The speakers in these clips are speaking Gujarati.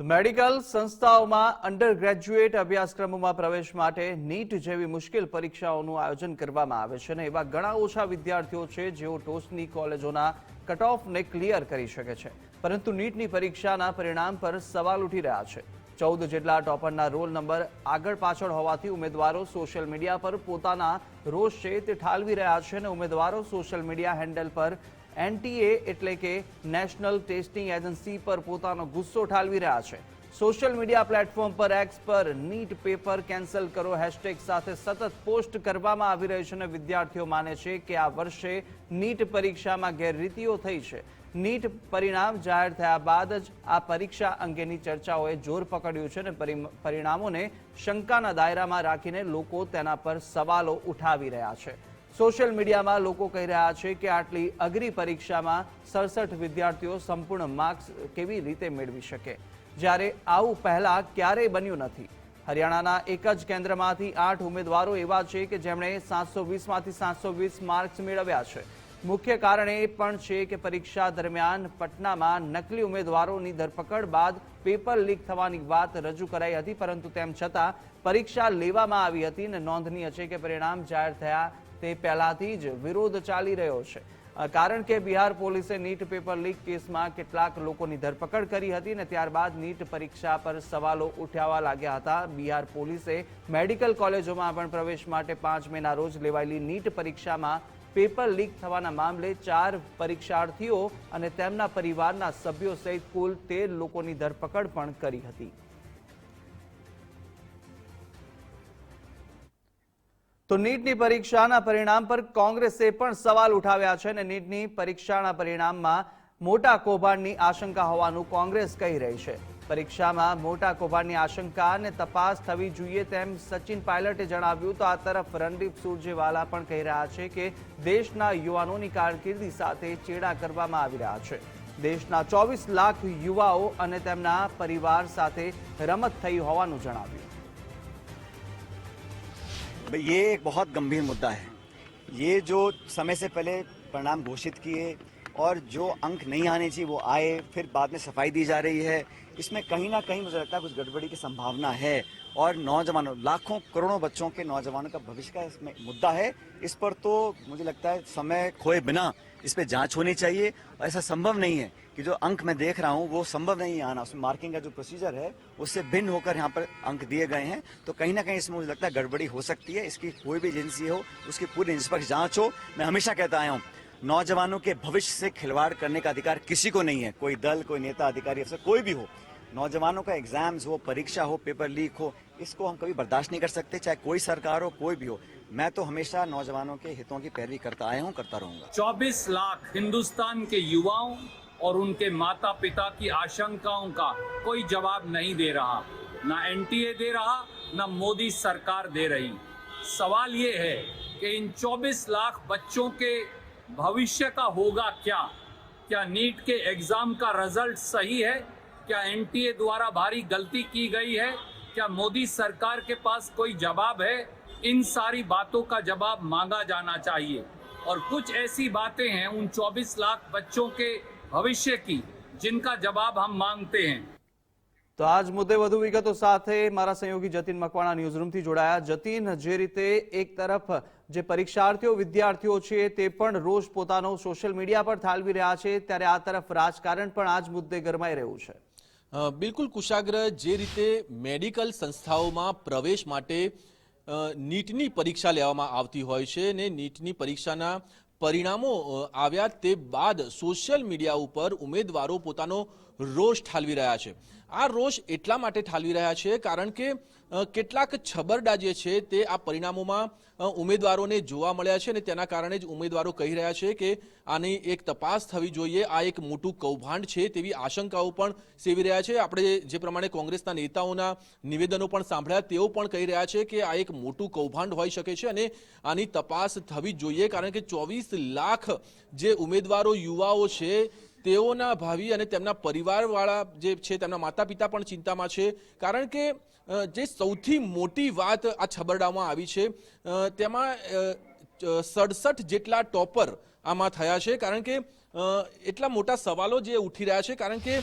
મેડિકલ સંસ્થાઓમાં અંડર ગ્રેજ્યુએટ અભ્યાસક્રમોમાં પ્રવેશ માટે નીટ જેવી મુશ્કેલ પરીક્ષાઓનું આયોજન કરવામાં આવે છે અને એવા ઘણા ઓછા વિદ્યાર્થીઓ છે જેઓ ટોચની કોલેજોના કટ ઓફને ક્લિયર કરી શકે છે. પરંતુ નીટની પરીક્ષાના પરિણામ પર સવાલ ઉઠી રહ્યા છે. ચૌદ જેટલા ટોપરના રોલ નંબર આગળ પાછળ હોવાથી ઉમેદવારો સોશિયલ મીડિયા પર પોતાના રોષ છે તે ઠાલવી રહ્યા છે અને ઉમેદવારો સોશિયલ મીડિયા હેન્ડલ પર એનટીએ એટલે કે નેશનલ ટેસ્ટિંગ એજન્સી પર પોતાનો ગુસ્સો ઠાલવી રહ્યા છે. સોશિયલ મીડિયા પ્લેટફોર્મ પર એક્સ પર નીટ પેપર કેન્સલ કરો હેશટેગ સાથે સતત પોસ્ટ કરવામાં આવી રહ્યું છે અને વિદ્યાર્થીઓ માને છે કે આ વર્ષે નીટ પરીક્ષામાં ગેરરીતિઓ થઈ છે. નીટ પરિણામ જાહેર થયા બાદ જ આ પરીક્ષા અંગેની ચર્ચાઓએ જોર પકડ્યું છે અને પરિણામોને શંકાના દાયરામાં રાખીને લોકો તેના પર સવાલો ઉઠાવી રહ્યા છે. સોશિયલ મીડિયામાં લોકો કહી રહ્યા છે કે આટલી અઘરી પરીક્ષામાં સડસઠ વિદ્યાર્થીઓ સંપૂર્ણ માર્ક્સ કેવી રીતે મેળવી શકે? જ્યારે આવું પહેલા ક્યારેય બન્યું નથી. હરિયાણાના એક જ કેન્દ્રમાંથી આઠ ઉમેદવારો એવા છે કે જેમણે સાતસો વીસમાંથી સાતસો વીસ માર્ક્સ મેળવ્યા છે. મુખ્ય કારણ એ પણ છે કે પરીક્ષા દરમિયાન પટનામાં નકલી ઉમેદવારોની ધરપકડ બાદ પેપર લીક થવાની વાત રજૂ કરાઈ હતી, પરંતુ તેમ છતાં પરીક્ષા લેવામાં આવી હતી અને નોંધનીય છે કે પરિણામ જાહેર થયા તે પહેલાથી જ વિરોધ ચાલી રહ્યો છે. કારણ કે બિહાર પોલીસે નીટ પેપર લીક કેસમાં કેટલાક લોકોની ધરપકડ કરી હતી અને ત્યારબાદ નીટ પરીક્ષા પર સવાલો ઉઠાવવા લાગ્યા હતા. બિહાર પોલીસે મેડિકલ કોલેજોમાં પણ પ્રવેશ માટે પાંચ મેના રોજ લેવાયેલી નીટ પરીક્ષામાં પેપર લીક થવાના મામલે ચાર પરીક્ષાર્થીઓ અને તેમના પરિવારના સભ્યો સહિત કુલ તેર લોકોની ધરપકડ પણ કરી હતી. તો નીટની પરીક્ષાના પરિણામ પર કોંગ્રેસે પણ સવાલ ઉઠાવ્યા છે અને નીટની પરીક્ષાના પરિણામમાં મોટા કૌભાંડની આશંકા હોવાનું કોંગ્રેસ કહી રહી છે. પરીક્ષામાં મોટા કૌભાંડની આશંકા અને તપાસ થવી જોઈએ તેમ સચિન પાયલટે જણાવ્યું, તો આ તરફ રણદીપ સુરજેવાલા પણ કહી રહ્યા છે કે દેશના યુવાનોની કારકિર્દી સાથે ચેડા કરવામાં આવી રહ્યા છે. દેશના ચોવીસ લાખ યુવાઓ અને તેમના પરિવાર સાથે રમત થઈ હોવાનું જણાવ્યું. ये एक बहुत गंभीर मुद्दा है। ये जो समय से पहले परिणाम घोषित किए और जो अंक नहीं आने चाहिए, वो आए, फिर बाद में सफ़ाई दी जा रही है, इसमें कहीं ना कहीं मुझे लगता है कुछ गड़बड़ी की संभावना है। और नौजवानों, लाखों करोड़ों बच्चों के नौजवानों का भविष्य का इसमें मुद्दा है। इस पर तो मुझे लगता है समय खोए बिना इस पर जाँच होनी चाहिए। और ऐसा संभव नहीं है कि जो अंक मैं देख रहा हूँ, वो संभव नहीं है आना। उसमें मार्किंग का जो प्रोसीजर है, उससे भिन्न होकर यहाँ पर अंक दिए गए हैं। तो कहीं ना कहीं इसमें मुझे लगता है गड़बड़ी हो सकती है। इसकी कोई भी एजेंसी हो, उसकी पूरी निष्पक्ष जाँच हो, मैं हमेशा कहता आया हूँ, नौजवानों के भविष्य से खिलवाड़ करने का अधिकार किसी को नहीं है। कोई दल, कोई नेता, अधिकारी अफसर कोई भी हो। नौजवानों का एग्ज़ाम्स हो, परीक्षा हो पेपर लीक हो, इसको हम कभी बर्दाश्त नहीं कर सकते, चाहे कोई सरकार हो, कोई भी हो। मैं तो हमेशा नौजवानों के हितों की पैरवी करता आया हूँ, करता रहूँगा। 24 लाख हिंदुस्तान के युवाओं और उनके माता पिता की आशंकाओं का कोई जवाब नहीं दे रहा। ना एनटीए दे रहा, ना मोदी सरकार दे रही। सवाल ये है कि इन 24 लाख बच्चों के भविष्य का होगा क्या? क्या नीट के एग्ज़ाम का रिज़ल्ट सही है? क्या एनटीए द्वारा भारी गलती की गई है क्या मोदी सरकार के पास कोई जवाब है इन सारी बातों का जवाब मांगा जाना चाहिए और कुछ ऐसी बातें हैं उन 24 लाख बच्चों के भविष्य की जिनका जवाब हम मांगते हैं તો આજ મુદ્દે વધુ વિગતો સાથે મારા સહયોગી જતીન મકવાણા ન્યૂઝરૂમથી જોડાયા જતીન જે રીતે એક તરફ જે પરીક્ષાર્થીઓ વિદ્યાર્થીઓ છે તે પણ રોજ પોતાનો સોશિયલ મીડિયા પર ઠાલવી રહ્યા છે ત્યારે આ તરફ રાજકારણ પણ આ જ મુદ્દે ગરમાઈ રહ્યું છે અ, બિલકુલ કુશાગ્ર જે રીતે મેડિકલ સંસ્થાઓમાં પ્રવેશ માટે નીટની પરીક્ષા લેવામાં આવતી હોય છે ને નીટની પરીક્ષાના પરિણામો આવ્યા તે બાદ સોશિયલ મીડિયા ઉપર ઉમેદવારો પોતાનો રોષ ઠાલવી રહ્યા છે. આ રોષ એટલા માટે ઠાલવી રહ્યા છે કારણ કે કેટલાક છબરડા જે છે તે આ પરિણામોમાં ઉમેદવારોને જોવા મળ્યા છે અને તેના કારણે જ ઉમેદવારો કહી રહ્યા છે કે આની એક તપાસ થવી જોઈએ, આ એક મોટું કૌભાંડ છે તેવી આશંકાઓ પણ સેવી રહ્યા છે. આપણે જે પ્રમાણે કોંગ્રેસના નેતાઓના નિવેદનો પણ સાંભળ્યા, તેઓ પણ કહી રહ્યા છે કે આ એક મોટું કૌભાંડ હોઈ શકે છે અને આની તપાસ થવી જોઈએ, કારણ કે ચોવીસ લાખ જે ઉમેદવારો, યુવાઓ છે તેઓના ભાવિ અને તેમના પરિવારવાળા જે છે, તેમના માતા પિતા પણ ચિંતામાં છે. કારણ કે જે સૌથી મોટી વાત આ છબરડામાં આવી છે તેમાં સડસઠ જેટલા ટોપર આમાં થયા છે. કારણ કે એટલા મોટા સવાલો જે ઉઠી રહ્યા છે, કારણ કે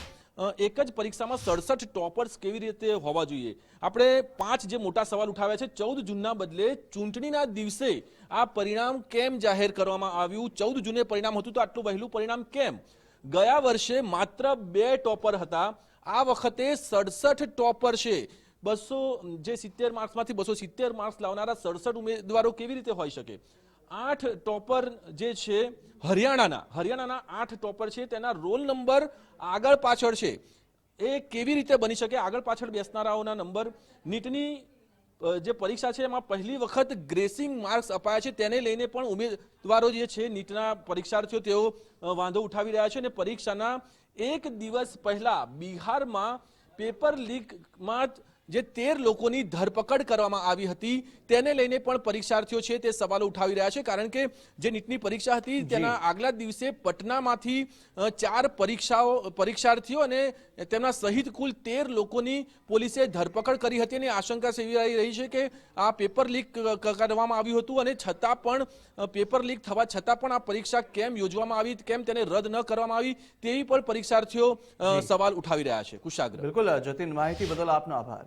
એક જ પરીક્ષામાં સડસઠ ટોપર્સ કેવી રીતે હોવા જોઈએ? આપણે પાંચ જે મોટા સવાલ ઉઠાવ્યા છે, ચૌદ જૂનના બદલે ચૂંટણીના દિવસે આ પરિણામ કેમ જાહેર કરવામાં આવ્યું? ચૌદ જૂને પરિણામ હતું તો આટલું વહેલું પરિણામ કેમ? ગયા વર્ષે માત્ર બે ટોપર હતા. આ વખતે સડસઠ ટોપર છે. બસો, જે સિત્તેર માર્ક્સમાંથી બસો સિત્તેર માર્ક્સ લાવનારા સડસઠ ઉમેદવારો કેવી રીતે હોઈ શકે? આઠ ટોપર જે છે, હરિયાણાના હરિયાણાના આઠ ટોપર છે. તેના રોલ નંબર આગળ પાછળ છે. એ કેવી રીતે બની શકે? આગળ પાછળ બેસનારાઓના નંબર. નીટની જે પરીક્ષા છે એમાં પહેલી વખત ગ્રેસિંગ માર્ક્સ અપાયા છે તેને લઈને પણ ઉમેદવારો જે છે નીટના પરીક્ષાર્થીઓ તેઓ વાંધો ઉઠાવી રહ્યા છે અને પરીક્ષાના એક દિવસ પહેલા બિહારમાં પેપર લીકમાં જે તેર લોકોની ધરપકડ કરવામાં આવી હતી તેને લઈને પણ પરીક્ષાર્થીઓ છે તે સવાલો ઉઠાવી રહ્યા છે કારણ કે જે નીટની પરીક્ષા હતી તેના આગલા દિવસે પટનામાંથી ચાર પરીક્ષાઓ પરીક્ષાર્થીઓ અને તેમના સહિત કુલ તેર લોકોની પોલીસે ધરપકડ કરી હતી અને આશંકા સેવાઈ રહી છે કે આ પેપર લીક કરવામાં આવ્યું હતું અને છતાં પણ પેપર લીક થવા છતાં પણ આ પરીક્ષા કેમ યોજવામાં આવી કેમ તેને રદ ન કરવામાં આવી તેવી પણ પરીક્ષાર્થીઓ સવાલ ઉઠાવી રહ્યા છે. કુશાગ્ર. બિલકુલ જતીન માહિતી બદલ આપનો આભાર.